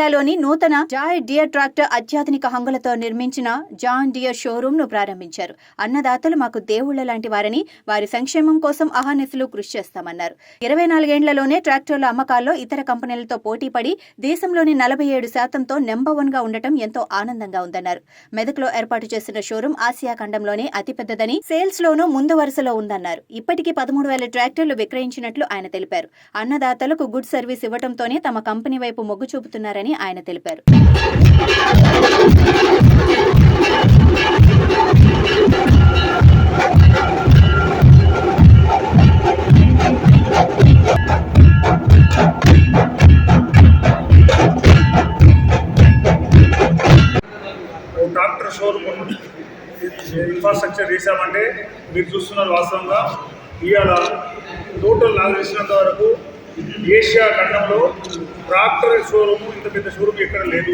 జిల్లాలోని నూతన Joy dear tractor అత్యాధునిక హంగులతో నిర్మించిన జాన్ డియర్ షోరూమ్ను ప్రారంభించారు. అన్నదాతలు మాకు దేవుళ్ళ లాంటి వారని వారి సంక్షేమం కోసం అహానిసులు కృషి చేస్తామన్నారు. ఇరవై నాలుగేండ్లలోనే ట్రాక్టర్ల అమ్మకాల్లో ఇతర కంపెనీలతో పోటీపడి దేశంలోని నలభై ఏడు శాతంతో నెంబర్ వన్గా ఉండటం ఎంతో ఆనందంగా ఉందన్నారు. మెదక్లో ఏర్పాటు చేసిన షోరూమ్ ఆసియా ఖండంలోనే అతిపెద్దదని సేల్స్ లోనూ ముందు వరుసలో ఉందన్నారు. ఇప్పటికీ పదమూడు వేల ట్రాక్టర్లు విక్రయించినట్లు ఆయన తెలిపారు. అన్నదాతలకు గుడ్ సర్వీస్ ఇవ్వడంతోనే తమ కంపెనీ వైపు మొగ్గు చూపుతున్నారని ఆయన తెలిపారు. డాక్టర్ షోరూమ్ ఇన్ఫ్రాస్ట్రక్చర్ చేశామంటే మీరు చూస్తున్నారు వాస్తవంగా. ఇవాళ టోటల్ నాకు తెలిసినంత వరకు ఏషియా ఖండంలో ట్రాక్టర్ షోరూమ్ ఇంత పెద్ద షోరూమ్ ఎక్కడ లేదు.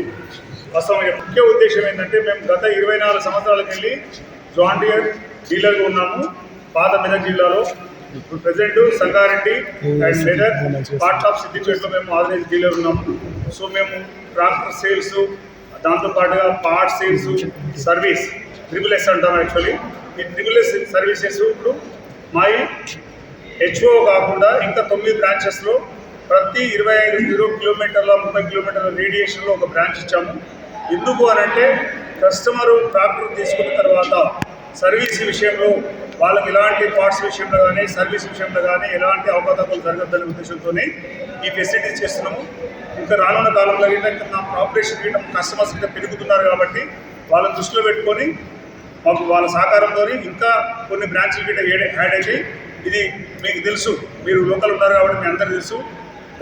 వాస్తవంగా ముఖ్య ఉద్దేశం ఏంటంటే మేము గత ఇరవై నాలుగు సంవత్సరాలకు వెళ్ళి జాండియర్ డీలర్గా ఉన్నాము. పాత మెదక్ జిల్లాలో ఇప్పుడు present Sangareddy and Medak part of సిద్దిపేటలో మేము ఆథరైజ్ డీలర్ ఉన్నాము. సో మేము ట్రాక్టర్ సేల్స్ దాంతో పాటుగా part sales service triple S అంటాం యాక్చువల్లీ. ఈ ట్రిపుల్ ఎస్ సర్వీసెస్ ఇప్పుడు మై హెచ్ఓ కాకుండా ఇంకా తొమ్మిది బ్రాంచెస్లో ప్రతి ఇరవై ఐదు కిలో కిలోమీటర్ల ముప్పై కిలోమీటర్ల రేడియేషన్లో ఒక బ్రాంచ్ ఇచ్చాము. ఎందుకు అని అంటే కస్టమరు ట్రాక్టర్ తీసుకున్న తర్వాత సర్వీస్ విషయంలో వాళ్ళకి ఎలాంటి పార్ట్స్ విషయంలో కానీ సర్వీస్ విషయంలో కానీ ఎలాంటి అవకతవకలు జరగద్దనే ఉద్దేశంతోనే ఈ ఫెసిలిటీస్ చేస్తున్నాము. ఇంకా రానున్న కాలంలో ఏంటంటే నా ఆపరేషన్ రేట్ కస్టమర్స్ ఇంకా పెరుగుతున్నారు కాబట్టి వాళ్ళని దృష్టిలో పెట్టుకొని మాకు వాళ్ళ సహకారంతో ఇంకా కొన్ని బ్రాంచ్లు గిట్ట యాడ్ అయ్యి ఇది మీకు తెలుసు. మీరు లోకల్ ఉన్నారు కాబట్టి మీ అందరూ తెలుసు.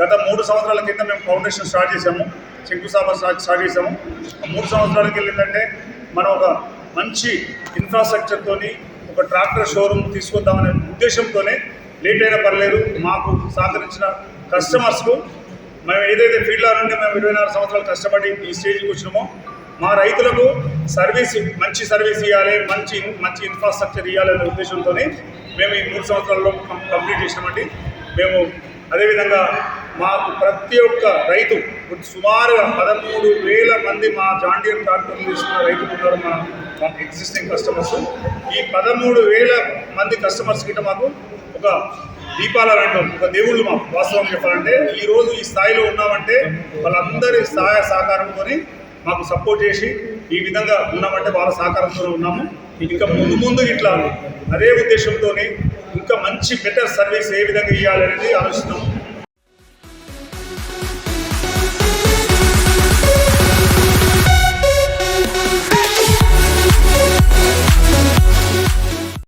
గత మూడు సంవత్సరాల కింద మేము ఫౌండేషన్ స్టార్ట్ చేసాము శంకుస్థాపన స్టార్ట్ స్టార్ట్ చేసాము మూడు సంవత్సరాలకి వెళ్ళిందంటే మనం ఒక మంచి ఇన్ఫ్రాస్ట్రక్చర్తోని ఒక ట్రాక్టర్ షోరూమ్ తీసుకొద్దామనే ఉద్దేశంతోనే లేట్ అయినా పర్లేదు మాకు సహకరించిన కస్టమర్స్కు మేము ఏదైతే ఫీల్డ్లో నుండి మేము ఇరవై నాలుగు సంవత్సరాలు కష్టపడి ఈ స్టేజ్కి వచ్చినామో మా రైతులకు సర్వీస్ మంచి సర్వీస్ ఇవ్వాలి మంచి మంచి ఇన్ఫ్రాస్ట్రక్చర్ ఇవ్వాలనే ఉద్దేశంతో మేము ఈ మూడు సంవత్సరాల్లో కంప్లీట్ చేసినామండి. మేము అదేవిధంగా మాకు ప్రతి ఒక్క రైతు సుమారుగా పదమూడు వేల మంది మా జాండియర్ ట్రాక్టర్లు తీసుకున్న రైతులు ఉన్నారు మా మా ఎగ్జిస్టింగ్ కస్టమర్స్ ఈ పదమూడు వేల మంది కస్టమర్స్ గిట్ట మాకు ఒక దీపాల రంగం ఒక దేవుళ్ళు మాకు వాస్తవం చెప్పాలంటే ఈరోజు ఈ స్థాయిలో ఉన్నామంటే వాళ్ళందరి సహాయ సహకారంతో మాకు సపోర్ట్ చేసి ఈ విధంగా ఉన్నామంటే వాళ్ళ సహకారంతో ఉన్నాము. ఇంకా ముందు ముందు ఇట్లా అదే ఉద్దేశంతో ఇంకా మంచి బెటర్ సర్వీస్ ఏ విధంగా ఇవ్వాలనేది ఆలోచిస్తున్నాము.